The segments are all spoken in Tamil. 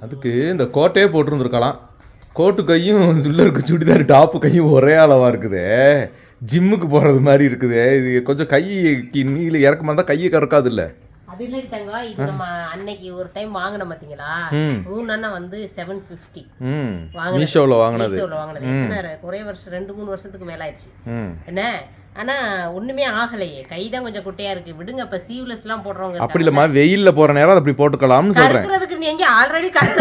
அதுக்கு இந்த கோட்டையே போட்டிருந்துருக்கலாம். கோட்டு கையும் உள்ள இருக்க சுடிதார் டாப்பு கையும் ஒரே அளவாக இருக்குதே. ஜிம்முக்கு போகிறது மாதிரி இருக்குதே. இது கொஞ்சம் கைக்கு நீல இறக்கமாக இருந்தால் கையை கறக்காது இல்லை அது இல்லடி தங்கம் இது நம்ம அன்னைக்கு ஒரு டைம் வாங்கினோம் பாத்தீங்களா? ம். மூணு அண்ணா வந்து செவன் ஃபிஃப்டி ம். வாங்கினது. வாங்கினது. ஒரே வருஷம் ரெண்டு மூணு வருஷத்துக்கு மேல ஆயிடுச்சு. என்ன? ஆனா ஒண்ணுமே ஆகலையே. கை தான் கொஞ்சம் குட்டையா இருக்கு. விடுங்க இப்ப சீவ்லெஸ் எல்லாம் போடுறவங்க அப்படி இல்லைம்மா வெயிலில் போகிற நேரம் அப்படி போட்டுக்கலாம்னு சொல்கிறேன் கறக்குறதுக்கு நீ எங்க ஆல்ரெடி கறக்க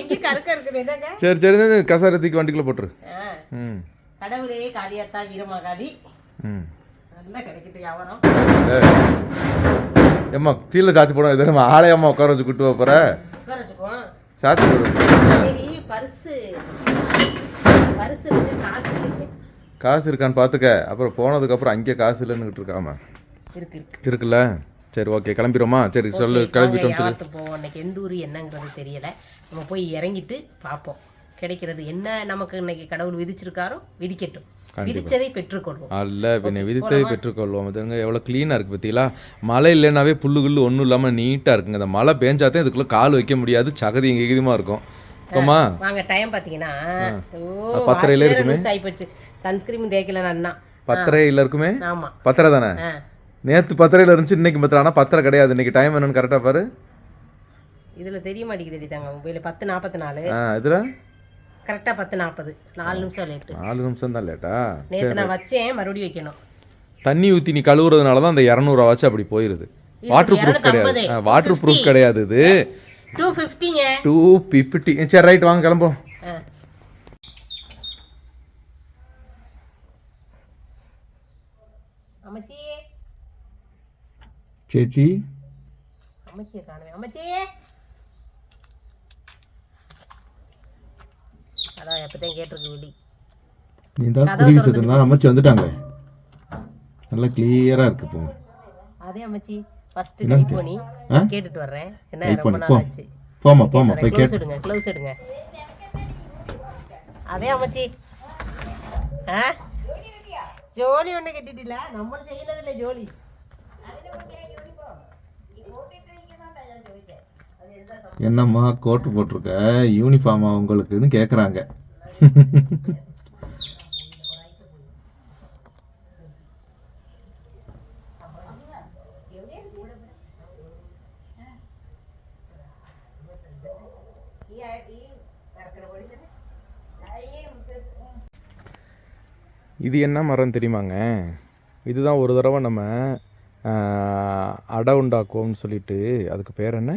எங்க கறக்க இருக்குது. என்னங்க? சரி சரி கசாரத்துக்கு வண்டிக்குள்ளே போட்டுரு. கடவுளே காளியாத்தா வீரமாகாதி. ஏம்மா கீழே சாச்சி போட இது நம்ம ஆளே அம்மா உட்கார வச்சு கூட்டு பர்ஸ் இருக்கு காசு இருக்கான்னு பார்த்துக்க அப்புறம் போனதுக்கப்புறம் அங்கே காசு இல்லைன்னுக்கிட்டு இருக்காம. இருக்கு இருக்கு. இருக்குல்ல? சரி ஓகே கிளம்பிடுமா சரி சொல்லு கிளம்பிட்டோம் சொல்லு. போவோம்? அன்னைக்கு எந்த ஊர் என்னங்கிறது தெரியல. நம்ம போய் இறங்கிட்டு பார்ப்போம். கிடைக்கிறது என்ன நமக்கு இன்னைக்கு கடவுள் விதிச்சிருக்காரோ விதிக்கட்டும். விதிச்சதை பெற்றுக்கொள்வோம். அல்ல பின்ன விதித்தை பெற்றுக்கொள்வோம். அதுங்க எவ்வளோ க்ளீனாக இருக்குது பார்த்தீங்களா மழை இல்லைனாவே புல்லு குல்லு ஒன்றும் இல்லாமல் நீட்டாக இருக்குங்க. இந்த மழை பேஞ்சாதான் இதுக்குள்ளே கால் வைக்க முடியாது சகதி எங்க எகிதமாக இருக்கும். போமா? வாங்க டைம் பார்த்தீங்கன்னா பத்தரையில ஆகிப்போச்சு சன்ஸ்கிரீம் தேய்க்கல அண்ணா. பத்தரையில் இருக்குமே? ஆமா. பத்தரை தானே? நேற்று பத்தரையில் இருந்துச்சு இன்னைக்கு பத்தரை. ஆனால் பத்தரை கிடையாது. இன்னைக்கு டைம் என்னன்னு கரெக்டாக பாரு. இதுல தெரிய மாட்டேங்குது தாங்க மொபைல் பத்து நாற்பத்தி நாலு ஆ இதில்? கரெக்டாக பத்து நாற்பது நாலு நிமிஷம் லேட்டு நாலு நிமிஷம் தான் லேட்டா நேற்று நான் வச்சேன் மறுபடியும் வைக்கணும். தண்ணி ஊற்றி நீ கழுவுறதுனால தான் அந்த இரநூறுவாச்சும் அப்படி போயிடுது வாட்டர் ப்ரூஃப் கிடையாது. வாட்டர் ப்ரூஃப் கிடையாது இது. டூ ஃபிஃப்டிங்க டூ பிப்டி சரி ரைட் வாங்க கிளம்போம் அம்மச்சி. விழி நீ தான் குருவி சத்தம் அமைச்சு வந்துட்டாங்க நல்லா கிளியராக இருக்கு போங்க அதே அம்மச்சி ஃபர்ஸ்ட் கை போனி? கேட்டுட்டு வர்றேன் என்ன ரொம்ப நாள் ஆச்சு போமா போமா போய் கேட்டு எடுங்க க்ளோஸ் எடுங்க அதே அம்மச்சி ஆ ஜோலி ஒன்று கட்டிட்டில நம்மளும் செய்யறது இல்லை ஜோலி என்னம்மா கோட்டு போட்டிருக்க? யூனிஃபார்மா உங்களுக்குன்னு கேட்குறாங்க இது என்ன மரம் தெரியுமாங்க? இதுதான் ஒரு தடவை நம்ம அடை உண்டாக்குவோம்னு சொல்லிட்டு அதுக்கு பேர் என்ன?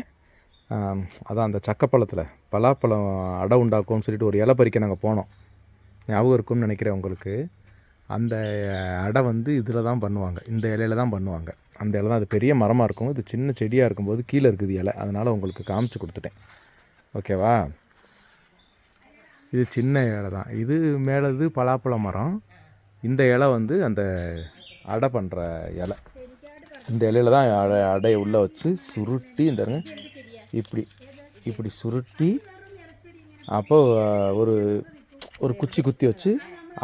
அதான் அந்த சக்கப்பழத்தில் பலாப்பழம் அடை உண்டாக்கும்னு சொல்லிட்டு ஒரு இலை பறிக்க நாங்கள் போனோம். ஞாபகம் இருக்கும்னு நினைக்கிறேன் உங்களுக்கு. அந்த அடை வந்து இதில் தான் பண்ணுவாங்க. இந்த இலையில தான் பண்ணுவாங்க. அந்த இலை தான் அது பெரிய மரமாக இருக்கும். இது சின்ன செடியாக இருக்கும்போது கீழே இருக்குது இலை. அதனால் உங்களுக்கு காமிச்சு கொடுத்துட்டேன். ஓகேவா? இது சின்ன இலை தான். இது மேலே இது பலாப்பழ மரம். இந்த இலை வந்து அந்த அடை பண்ணுற இலை. இந்த இலையில தான் அடை அடையை உள்ளே வச்சு சுருட்டி இந்த இப்படி இப்படி சுருட்டி அப்போ ஒரு ஒரு குச்சி குத்தி வச்சு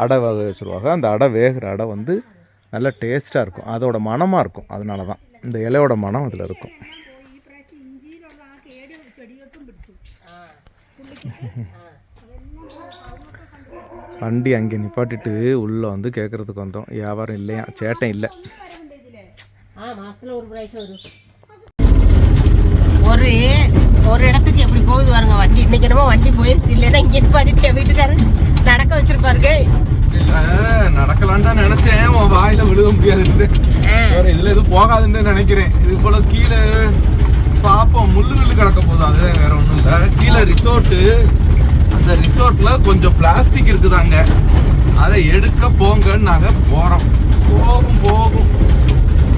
அடை வகை வச்சுருவாங்க. அந்த அடை வேகிற அடை வந்து நல்லா டேஸ்ட்டாக இருக்கும். அதோட மணமாக இருக்கும். அதனால தான் இந்த இலையோட மனம் அதில் இருக்கும். வண்டி அங்கே நிப்பாட்டிட்டு உள்ளே வந்து கேட்குறதுக்கு வந்தோம். வியாபாரம் இல்லையா? சேட்டம் இல்லை. ஆ மாதத்தில் ஒரு பிரைஸ் வரும். ஒரு ஒரு இடத்துக்கு எப்படி போகுது பாருங்க வண்டி. இன்னைக்கு என்னமோ வண்டி போயிருச்சு. இல்லைன்னா இங்கே பாடிட்டு வீட்டுக்காரர் நடக்க வச்சிருப்பாருங்க நடக்கலான்னு தான் நினைச்சேன். உன் வாயில விழுக முடியாது ஆ. வேற இதுல எதுவும் போகாதுன்னு நினைக்கிறேன். இது போல கீழே பாப்போம். முள்ளு முள்ளு கிடக்க போதும் அதுதான் வேற ஒன்றும் இல்லை. கீழே ரிசோர்ட்டு அந்த ரிசோர்ட்ல கொஞ்சம் பிளாஸ்டிக் இருக்குதாங்க அதை எடுக்க போங்கன்னு நாங்க போறோம். போகும் போகும்.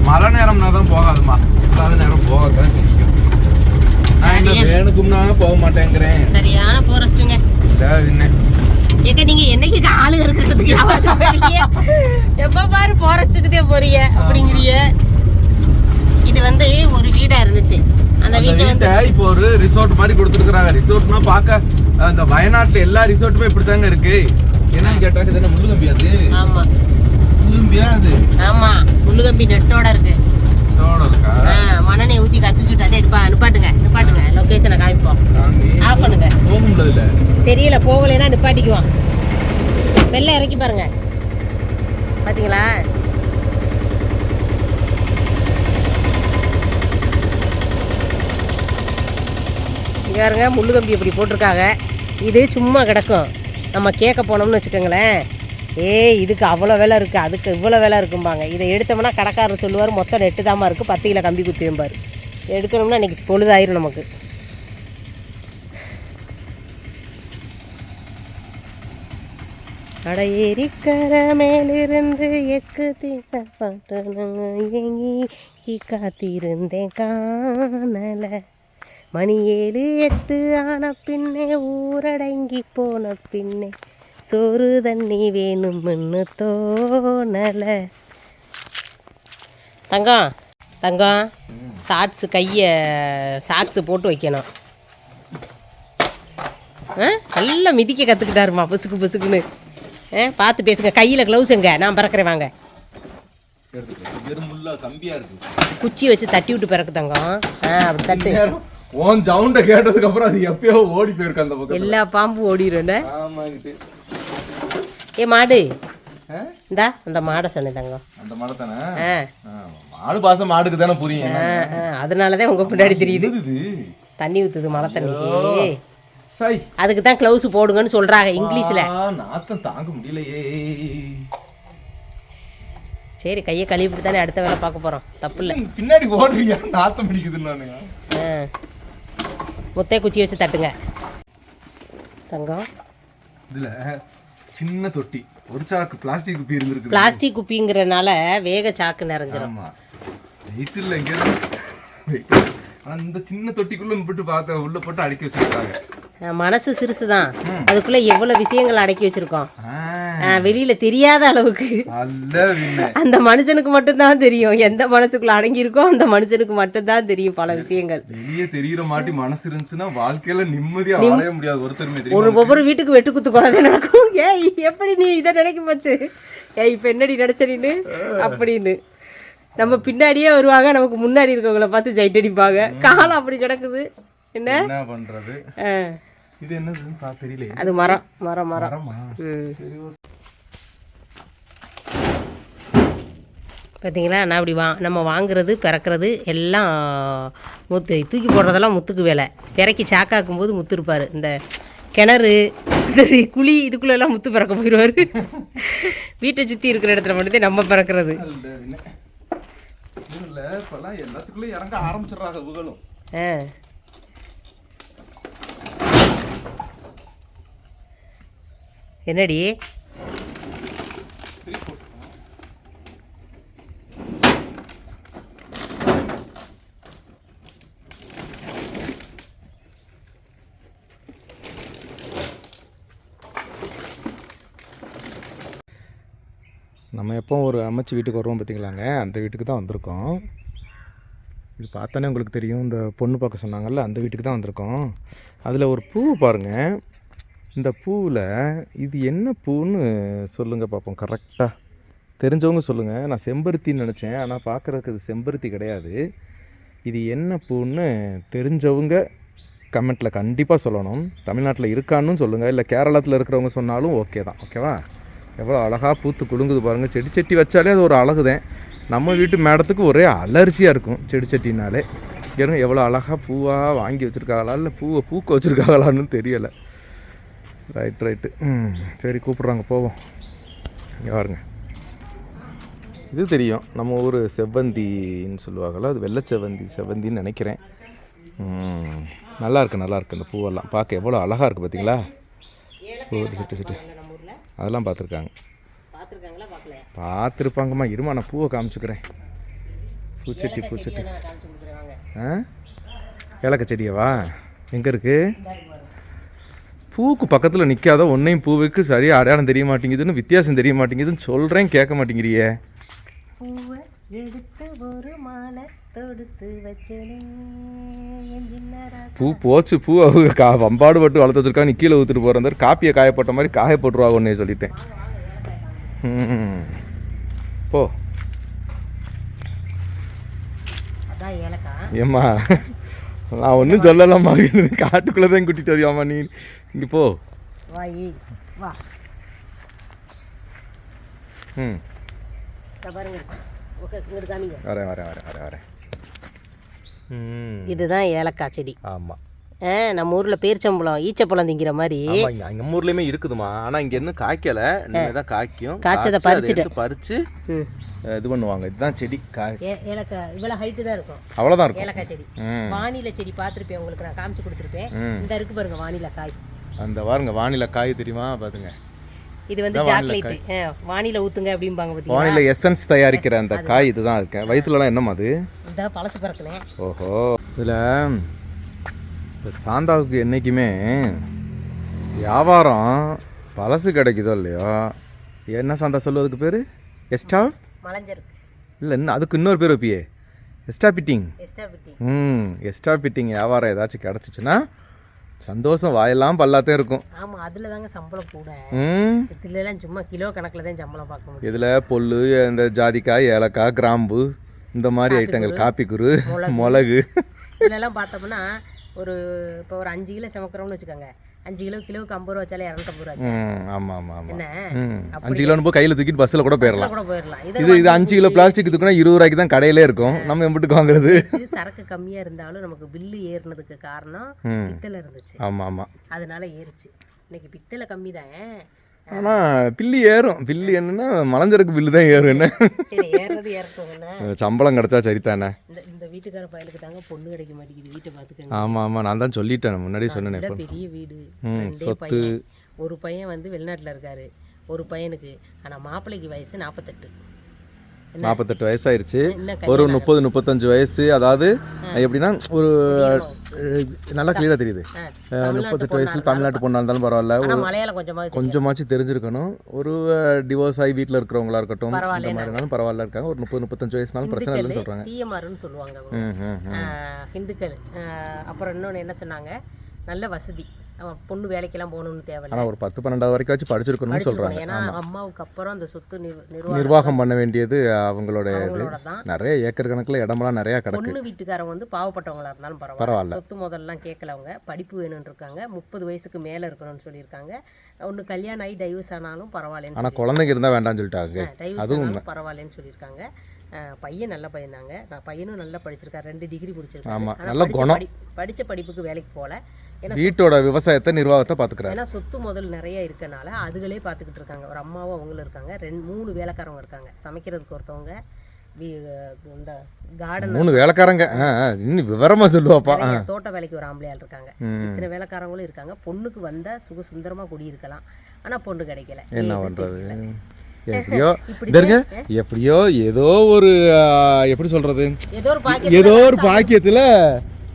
மழை நேரம்னா தான் போகாதுமா. இல்லாத நேரம் போகத்தான் செய்யும் நான் இந்த வேணுக்கும்னா போக மாட்டேங்கிறேன். சரியான போரஸ்ட்டுங்க என்ன? நீங்க என்னைக்கு ஆளு இருக்கிறதுக்கு எப்ப பாரு போரஸ்ட்டுக்குதே போறீங்க அப்படிங்கிறீங்க. இது வந்து ஒரு வீடா இருந்துச்சு. அந்த அந்த வீட்டை வந்து இப்போ ஒரு ரிசார்ட் மாதிரி கொடுத்துருக்காங்க ரிசார்ட்னா பார்க்க அஹ், இந்த வயநாட்டுல எல்லா ரிசார்ட்டுமே இப்படி தாங்க இருக்கு. என்னன்னு கேட்டாக்க இது என்ன முள்ளுகம்பியா அது? ஆமா. முள்ளுகம்பியா அது? ஆமா முள்ளுகம்பி நெட்டோட இருக்கு. மண்ணெண்ணெய் ஊத்தி கத்திச்சுட்டு அதை எடுப்பா நிப்பாட்டுங்க நிப்பாட்டுங்க. லொகேஷனை காமிப்போம். ஆஃப் பண்ணுங்க. தெரியல போகலைன்னா நிப்பாட்டிக்குவான். வெளில இறக்கி பாருங்க. பார்த்தீங்களா இங்கே பாருங்க முள்ளு கம்பி இப்படி போட்டிருக்காங்க. இது சும்மா கிடக்கும். நம்ம கேட்க போனோம்னு வச்சுக்கோங்களேன். ஏய் இதுக்கு அவ்வளோ வேலை இருக்குது அதுக்கு இவ்வளோ வேலை இருக்கும்பாங்க. இதை எடுத்தோம்னா கடைக்காரர் சொல்லுவார் மொத்தம் நெட்டு தாமா இருக்குது பத்து கிலோ கம்பி குத்தி வைப்பார் எடுக்கணும்னா இன்றைக்கி பொழுதாயிரும் நமக்கு. அட ஏரிக்கர மேலிருந்து எக்கு தீக்க பாட்டனங்க ஏங்கி காத்திருந்தேன் காணல. மணி ஏழு எட்டு ஆன பின்னே ஊரடங்கி போன பின்னே சோறு தண்ணி வேணும்னு தோணல. தங்கம் தங்கம் ஷார்ட்ஸு கையை சாக்ஸு போட்டு வைக்கணும். ஆ? நல்லா மிதிக்க கற்றுக்கிட்டாருமா புசுக்கு புசுக்குன்னு. ஆ? பார்த்து பேசுங்க கையில் க்ளவுஸ் எங்க? நான் பறக்கிறேன் வாங்க. குச்சி வச்சு தட்டி விட்டு பிறக்கு தங்கம். ஆ அப்படி தட்டு. உன் சவுண்ட கேட்டதுக்கு அப்புறம் அது எப்பயோ ஓடி போயிருக்கு அந்த பக்கம் எல்லா பாம்பும் ஓடிடும் ஆமாங்கிட்டு. ஏ மாடு? இந்தா அந்த மாடை சொன்னேன் தங்கம். அந்த மாடை தானே? மாடு பாசம் மாடுக்கு தானே புரியும். அதனால தான் உங்கள் பின்னாடி தெரியுது. தண்ணி ஊற்றுது மழை தண்ணிக்கு. அதுக்கு தான் க்ளவுஸ் போடுங்கன்னு சொல்கிறாங்க இங்கிலீஷில். நாத்தம் தாங்க முடியலையே. சரி கையை கழுவிட்டு தானே அடுத்த வேலை பார்க்க போகிறோம் தப்பு இல்லை. பின்னாடி ஓடுறியா நாத்தம் பிடிக்குதுன்னு நானு. ஆ. முத்தைய குச்சி வச்சு தட்டுங்க. தங்கம். இதுல சின்ன தொட்டி. ஒரு சாக்கு பிளாஸ்டிக் குப்பி இருந்திருக்கு பிளாஸ்டிக் குப்பிங்கிறனால வேக சாக்கு நிறைஞ்சிரும். ஆமா. வெயிட் இல்ல இங்க. இந்த சின்ன தொட்டிக்குள்ள போட்டு பார்த்த உள்ள போட்டு அடுக்கி வச்சிருக்காங்க. மனசு சிறுசு தான் அதுக்குள்ளே எவ்வளோ விஷயங்கள் அடக்கி வச்சுருக்கோம். வெளியில் தெரியாத அளவுக்கு. அந்த மனுஷனுக்கு மட்டும்தான் தெரியும். எந்த மனசுக்குள்ள அடங்கியிருக்கோ அந்த மனுஷனுக்கு மட்டும்தான் தெரியும் பல விஷயங்கள். வெளியே தெரியற மாட்டி மனசு இருந்துச்சுன்னா வாழ்க்கையில நிம்மதியா வாழவே முடியாது. ஒருத்தருமே ஒரு ஒவ்வொரு வீட்டுக்கு வெட்டு குத்து குழந்தை நடக்கும். ஏய் எப்படி நீ இதை நினைக்க போச்சு? ஏய் இப்போ என்னடி நினைச்ச நீனு? அப்படின்னு. நம்ம பின்னாடியே வருவாங்க. நமக்கு முன்னாடி இருக்கவங்கள பார்த்து ஜைட் அடிப்பாங்க காலம் அப்படி கிடக்குது. என்ன? பண்றது? இது என்னதுன்னு பா தெரியல அது மரம் மரம் மரம். பார்த்தீங்களா நான் அப்படி வா நம்ம வாங்குறது பிறக்கிறது எல்லாம் முத்து தூக்கி போடுறதெல்லாம் முத்துக்கு வேலை. பிறக்கி சாக்காக்கும் போது முத்து இருப்பார். இந்த கிணறு குழி இதுக்குள்ளெல்லாம் முத்து பிறக்க போயிடுவார். வீட்டை சுற்றி இருக்கிற இடத்துல மட்டும்தான் நம்ம பிறக்கிறது. இல்ல இப்பெல்லாம் எல்லாத்துக்குள்ளயும் இறங்க ஆரம்பிச்சிடுறாங்க ஆ. என்னடி? நம்ம எப்போ ஒரு அமைச்சு வீட்டுக்கு வருவோம் பார்த்தீங்களாங்க? அந்த வீட்டுக்கு தான் வந்திருக்கோம். இது பார்த்தானே உங்களுக்கு தெரியும். இந்த பொண்ணு பார்க்க சொன்னாங்கல்ல அந்த வீட்டுக்கு தான் வந்திருக்கோம். அதில் ஒரு பூ பாருங்கள் இந்த பூவில் இது என்ன பூன்னு சொல்லுங்கள் பார்ப்போம் கரெக்டாக தெரிஞ்சவங்க சொல்லுங்கள் நான் செம்பருத்தின்னு நினச்சேன் ஆனால் பார்க்குறதுக்கு இது செம்பருத்தி கிடையாது. இது என்ன பூன்னு தெரிஞ்சவங்க கமெண்ட்டில் கண்டிப்பாக சொல்லணும். தமிழ்நாட்டில் இருக்கான்னு சொல்லுங்கள் இல்லை கேரளத்தில் இருக்கிறவங்க சொன்னாலும் ஓகே தான். ஓகேவா எவ்வளோ அழகாக பூத்து குலுங்குது பாருங்கள் செடி செட்டி வச்சாலே அது ஒரு அழகு தான். நம்ம வீட்டு மேடத்துக்கு ஒரே அலர்ஜியாக இருக்கும் செடி செட்டினாலே. ஏன்னா எவ்வளோ அழகாக பூவாக வாங்கி வச்சுருக்காங்களா? இல்லை பூவை பூக்க வச்சுருக்காங்களான்னு தெரியலை. ரைட் ரைட்டு ம் சரி கூப்பிட்றாங்க போவோம். இங்கே பாருங்க. இது தெரியும். நம்ம ஊர் செவ்வந்தின்னு சொல்லுவாங்கள்ல அது வெள்ளை செவ்வந்தி செவ்வந்தின்னு நினைக்கிறேன். ம், நல்லா இருக்கு நல்லா இருக்கு இந்த பூவெல்லாம். பார்க்க எவ்வளோ அழகாக இருக்குது பார்த்தீங்களா? பூ செட்டு செட்டு. அதெல்லாம் பார்த்துருக்காங்க. பார்த்துருப்பாங்கம்மா. இருமா நான் பூவை காமிச்சுக்கிறேன். பூச்செட்டி பூச்செட்டி. ஆ? ஏலக்காய் செடியவா? எங்கே இருக்குது பூக்கு பக்கத்தில் நிற்காத ஒன்றையும் பூவுக்கு சரியாக அடையாளம் தெரிய மாட்டேங்குதுன்னு வித்தியாசம் தெரிய மாட்டேங்குதுன்னு சொல்கிறேன் கேட்க மாட்டேங்கிறியே. பூவை எடுத்து ஒரு மாலை தொடுத்து வச்சனே. பூ போச்சு பூ அவங்க கா வம்பாடு பட்டு வளர்த்து வச்சிருக்காங்க கீழே ஊற்றிட்டு போகிற காப்பியை காய போட்ட மாதிரி காய போட்டுருவா ஒன்றே சொல்லிட்டேன். ம். போ. ஏம்மா? நான் ஒன்றும் சொல்லலாமா காட்டுக்குள்ளே தான் கூட்டிகிட்டு வரியாம்மா நீ? இங்கே போ. வா ம். வரேன் வரேன் வரேன் வரேன் வரேன். இதுதான் ஏலக்காய் செடி. ஆமாம் நம்ம ஊரில் பேரிச்சம்பழம் ஈச்சப்பழம் திங்கிற மாதிரி. நம்ம ஊர்லேயுமே இருக்குதுமா ஆனால் இங்கே இன்னும் காய்க்கல? தான் காய்க்கும். காய்ச்சதை பறிச்சுட்டு. ம். இது பண்ணுவாங்க. இதுதான் செடி காய் ஏ ஏலக்காய் இவ்வளோ ஹைட்டு தான் இருக்கும். அவ்வளோதான் இருக்கும். ஏலக்காய் செடி. ம். வானிலை செடி பார்த்துருப்பேன் உங்களுக்கு நான் காமிச்சு கொடுத்துருப்பேன். இந்த இருக்கு பாருங்க வானிலை காய். அந்த பாருங்க வானிலை காய் தெரியுமா? பாத்துங்க. இது வந்து சாக்லேட்டு. வானிலை ஊத்துங்க அப்படிம்பாங்க பார்த்தீங்களா வானிலை எசன்ஸ் தயாரிக்கிற அந்த காய் இதுதான் இருக்கேன் வயிற்றுலலாம் என்னம்மா அது? இந்த பழசு பறக்கணும் ஓஹோ. இதில் இந்த சாந்தாவுக்கு என்றைக்குமே வியாபாரம் பழசு கிடைக்குதோ இல்லையோ? என்ன சாந்தா சொல்லுவதுக்கு பேர்? எஸ்டா? மலைஞ்சிருக்கு. இல்லை இன்னும் அதுக்கு இன்னொரு பேர் வைப்பியே எஸ்டா பிட்டிங். ம் எஸ்டா பிட்டிங் வியாபாரம் ஏதாச்சும் கிடச்சிச்சின்னா சந்தோஷம் வாயெல்லாம் பல்லாத்தே இருக்கும். ஆமாம் அதில் தாங்க சம்பளம் கூட. ம். இதுலலாம் சும்மா கிலோ கணக்கில் தான் சம்பளம் பார்க்க முடியும். இதில் பொல்லு இந்த ஜாதிக்காய் ஏலக்காய் கிராம்பு இந்த மாதிரி ஐட்டங்கள் காப்பிக்குரு மிளகு. இதுலலாம் பார்த்தோம்னா ஒரு இப்போ ஒரு அஞ்சு கிலோ சமைக்கிறோம்னு வச்சுக்கோங்க. அஞ்சு கிலோ கிலோவுக்கு ஐம்பது ரூபா வச்சாலே இரநூத்தம்பது ரூபா ஆச்சு. ம் ஆமாம் ஆமாம் ஆமாம் என்ன? அஞ்சு கிலோன்னு போய் கையில் தூக்கிட்டு பஸ்ஸில் கூட போயிடலாம் கூட போயிடலாம் இது இது அஞ்சு கிலோ பிளாஸ்டிக் தூக்குனா இருபது ரூபாய்க்கு தான் கடையிலே இருக்கும். நம்ம எம்பிட்டுக்கு வாங்குறது. சரக்கு கம்மியாக இருந்தாலும் நமக்கு பில்லு ஏறினதுக்கு காரணம் பித்தளை இருந்துச்சு. ஆமாம் ஆமாம் அதனால ஏறுச்சு. இன்னைக்கு பித்தளை கம்மி தான் ஆனால் பில்லு ஏறும். பில்லு என்னன்னா மலஞ்சரக்கு பில்லு தான் ஏறும் என்ன சரி ஏறட்டும் என்ன சம்பளம் கிடச்சா சரிதானே? இந்த இந்த வீட்டுக்கார பயலுக்கு தாங்க பொண்ணு கிடைக்க மாட்டேங்குது வீட்டை பார்த்துக்கங்க. ஆமாம் ஆமாம் நான் தான் சொல்லிட்டேன் முன்னாடியே சொன்னேனே பெரிய வீடு சொத்து. ஒரு பையன் வந்து வெளிநாட்டில் இருக்காரு ஒரு பையனுக்கு. ஆனால் மாப்பிள்ளைக்கு வயசு நாற்பத்தெட்டு நாற்பத்தெட்டு வயசாயிருச்சு. ஒரு முப்பது முப்பத்தஞ்சு வயசு. அதாவது எப்படின்னா ஒரு நல்லா கிளியராக தெரியுது. முப்பத்தெட்டு வயசுல தமிழ்நாட்டு பொண்ணாக இருந்தாலும் பரவாயில்ல. ஒரு கொஞ்சமாச்சும் தெரிஞ்சிருக்கணும். ஒரு டிவோர்ஸ் ஆகி வீட்டில் இருக்கிறவங்களா இருக்கட்டும் இந்த மாதிரினாலும் பரவாயில்ல இருக்காங்க. ஒரு முப்பது முப்பத்தஞ்சு வயசுனாலும் பிரச்சனை இல்லைன்னு சொல்கிறாங்க தீயமாருன்னு சொல்லுவாங்க ஹிந்துக்கள் அப்புறம் இன்னொன்று என்ன சொன்னாங்க? நல்ல வசதி. பொண்ணு வேலைக்கெல்லாம் போகணும்னு தேவையில்ல. ஆனால் ஒரு பத்து பன்னெண்டாவது வரைக்கும் வச்சு படிச்சிருக்கணும்னு சொல்கிறாங்க ஏன்னா அம்மாவுக்கு அப்புறம் அந்த சொத்து நிர்- நிர்வாகம் பண்ண வேண்டியது அவங்களோட இது. நிறைய ஏக்கர் கணக்கில் இடமெல்லாம் நிறையா கிடக்கு. பொண்ணு வீட்டுக்காரங்க வந்து பாவப்பட்டவங்களா இருந்தாலும் பரவாயில்ல. சொத்து முதல்லாம் கேட்கல அவங்க. படிப்பு வேணும்னு இருக்காங்க. முப்பது வயசுக்கு மேலே இருக்கணும்னு சொல்லியிருக்காங்க. ஒன்று கல்யாணம் ஆகி டைவர்ஸ் ஆனாலும் பரவாயில்லன்னு ஆனால் குழந்தைங்க இருந்தால் வேண்டாம்னு சொல்லிட்டாங்க. ஆனாலும் பரவாயில்லன்னு சொல்லியிருக்காங்க. பையன் நல்ல பையன் தாங்க. நான் பையனும் நல்லா படிச்சிருக்காரு ரெண்டு டிகிரி முடிச்சிருக்காரு ஆமா, ஆனா நல்ல படிச்ச குணம். படி- படிச்ச படிப்புக்கு வேலைக்கு போகல. வீட்டோட விவசாயத்தை நிர்வாகத்தை பார்த்துக்கிறாரு ஏன்னா சொத்து முதல் நிறைய இருக்கனால அதுகளே பார்த்துக்கிட்டு இருக்காங்க. ஒரு அம்மாவும் அவங்களும் இருக்காங்க. ரெண்டு மூணு வேலைக்காரங்க இருக்காங்க. சமைக்கிறதுக்கு ஒருத்தவங்க இந்த கார்டன் மூணு வேலைக்காரங்க. இன்னும் விவரமாக சொல்லுவாப்பா. தோட்ட வேலைக்கு ஒரு ஆம்பளையாள் இருக்காங்க. இத்தனை வேலைக்காரங்களும் இருக்காங்க. பொண்ணுக்கு வந்தா சுக சுந்தரமா குடியிருக்கலாம். ஆனா பொண்ணு கிடைக்கல. என்ன தெரியல. எப்படியோ எப்படியோ ஏதோ ஒரு எப்படி சொல்கிறது ஏதோ ஒரு பாக்கெட் ஏதோ ஒரு பாக்கியத்தில்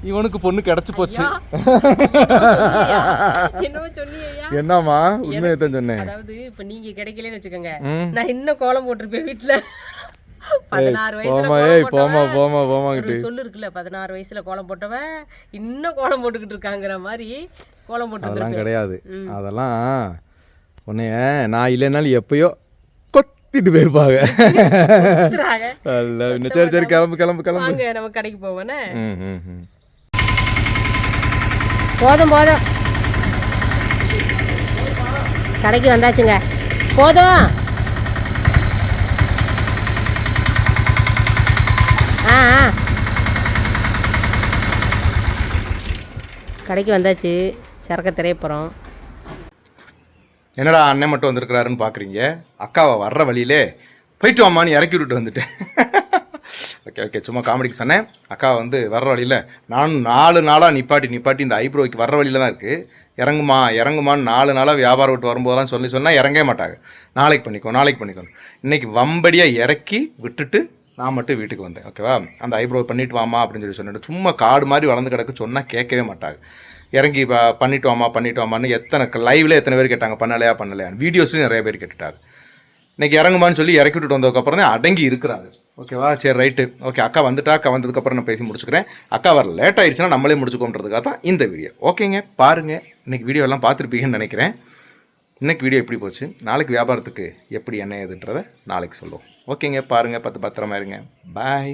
இவனுக்கு பொண்ணு கிடச்சி போச்சு. என்னம்மா? உண்மையை தான் சொன்னேன். அதாவது இப்ப நீங்க கிடைக்கலன்னு வச்சுக்கோங்க. நான் இன்னும் கோலம் போட்டிருப்பேன் வீட்டுல போமா ஏய் போமா போமா ஒரு சொல்லு இருக்குல்ல பதினாறு வயசுல கோலம் போட்டவன் இன்னும் கோலம் போட்டுக்கிட்டு இருக்காங்கிற மாதிரி கோலம் போட்டு அதெல்லாம் கிடையாது. அதெல்லாம் உன்னைய நான் இல்லைனாலும் எப்பயோ கொத்திட்டு போயிருப்பாங்க. சரி சரி கிளம்பு கிளம்பு கிளம்பு. நம்ம கடைக்கு போவோனே போதும் போதும். கடைக்கு வந்தாச்சுங்க. போதும். ஆ ஆ. கடைக்கு வந்தாச்சு. சரக்க திரைப்படம் என்னடா அண்ணன் மட்டும் வந்திருக்கிறாருன்னு பார்க்குறீங்க அக்காவை வர்ற வழியிலே போயிட்டு வாமான்னு இறக்கி விட்டுட்டு வந்துட்டேன். ஓகே ஓகே சும்மா காமெடிக்கு சொன்னேன். அக்கா வந்து வர்ற வழியில் நானும் நாலு நாளாக நிப்பாட்டி நிப்பாட்டி இந்த ஐப்ரோக்கு வர்ற வழியில் தான் இருக்குது இறங்குமா இறங்குமான்னு நாலு நாளாக வியாபாரம் விட்டு வரும்போதெல்லாம் சொல்லி சொன்னால் இறங்கவே மாட்டாங்க. நாளைக்கு பண்ணிக்கோ நாளைக்கு பண்ணிக்கோ இன்றைக்கி வம்படியாக இறக்கி விட்டுட்டு நான் மட்டும் வீட்டுக்கு வந்தேன். ஓகேவா அந்த ஐப்ரோ பண்ணிட்டு வாமா அப்படின்னு சொல்லி சொன்னேன். சும்மா காடு மாதிரி வளர்ந்து கிடக்கு சொன்னால் கேட்கவே மாட்டாங்க. இறங்கி பண்ணிட்டு வாமா பண்ணிட்டு வாமான்னு எத்தனை லைவ்ல எத்தனை பேர் கேட்டாங்க பண்ணலையா பண்ணலையான்னு. வீடியோஸ்லையும் நிறைய பேர் கேட்டுட்டாங்க. இன்னைக்கு இறங்குமான்னு சொல்லி இறக்கி விட்டுட்டு வந்ததுக்கப்புறம் தான் அடங்கி இருக்கிறாங்க ஓகேவா சரி ரைட்டு ஓகே அக்கா வந்துட்டா அக்கா வந்ததுக்கப்புறம் நான் பேசி முடிச்சுக்கிறேன். அக்கா வர லேட் ஆயிடுச்சுன்னா நம்மளே முடிச்சுக்கோன்றதுக்காக தான் இந்த வீடியோ ஓகேங்க பாருங்க. இன்னைக்கு வீடியோ எல்லாம் பார்த்துருப்பீங்கன்னு நினைக்கிறேன். இன்னைக்கு வீடியோ எப்படி போச்சு? நாளைக்கு வியாபாரத்துக்கு எப்படி என்ன ஏதுன்றதை நாளைக்கு சொல்லுவோம். ஓகேங்க பாருங்கள் பத்து பத்திரமா இருங்க. பாய்